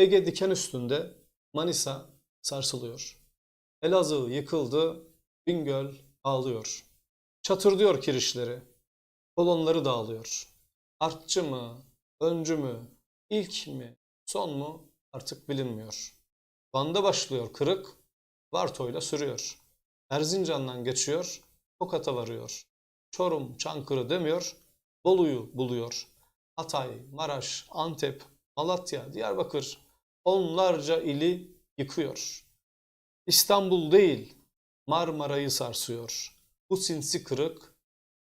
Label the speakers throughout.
Speaker 1: Ege diken üstünde Manisa sarsılıyor. Elazığ yıkıldı, Bingöl ağlıyor. Çatırdıyor kirişleri, kolonları dağılıyor. Artçı mı, öncü mü, ilk mi, son mu artık bilinmiyor. Van'da başlıyor kırık, Varto'yla sürüyor. Erzincan'dan geçiyor, Tokat'a varıyor. Çorum, Çankırı demiyor, Bolu'yu buluyor. Hatay, Maraş, Antep, Malatya, Diyarbakır onlarca ili yıkıyor. İstanbul değil, Marmara'yı sarsıyor. Bu sinsi kırık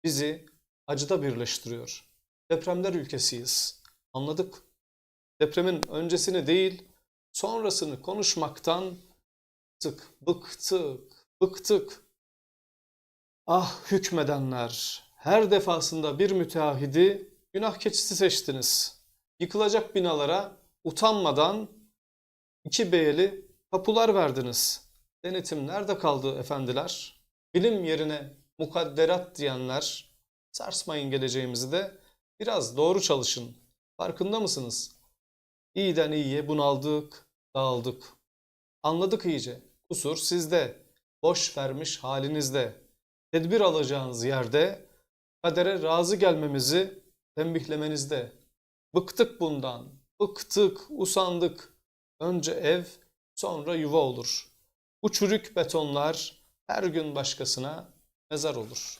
Speaker 1: bizi acıda birleştiriyor. Depremler ülkesiyiz. Anladık. Depremin öncesini değil, sonrasını konuşmaktan bıktık, bıktık, bıktık. Ah hükmedenler, her defasında bir müteahhidi günah keçisi seçtiniz. Yıkılacak binalara utanmadan iki beyeli tapular verdiniz. Denetim nerede kaldı efendiler? Bilim yerine mukadderat diyenler, sarsmayın geleceğimizi de biraz doğru çalışın. Farkında mısınız? İyiden iyiye bunaldık, dağıldık. Anladık iyice. Kusur sizde. Boş vermiş halinizde. Tedbir alacağınız yerde kadere razı gelmemizi tembihlemenizde. Bıktık bundan. Bıktık, usandık. Önce ev, sonra yuva olur. Bu betonlar her gün başkasına mezar olur.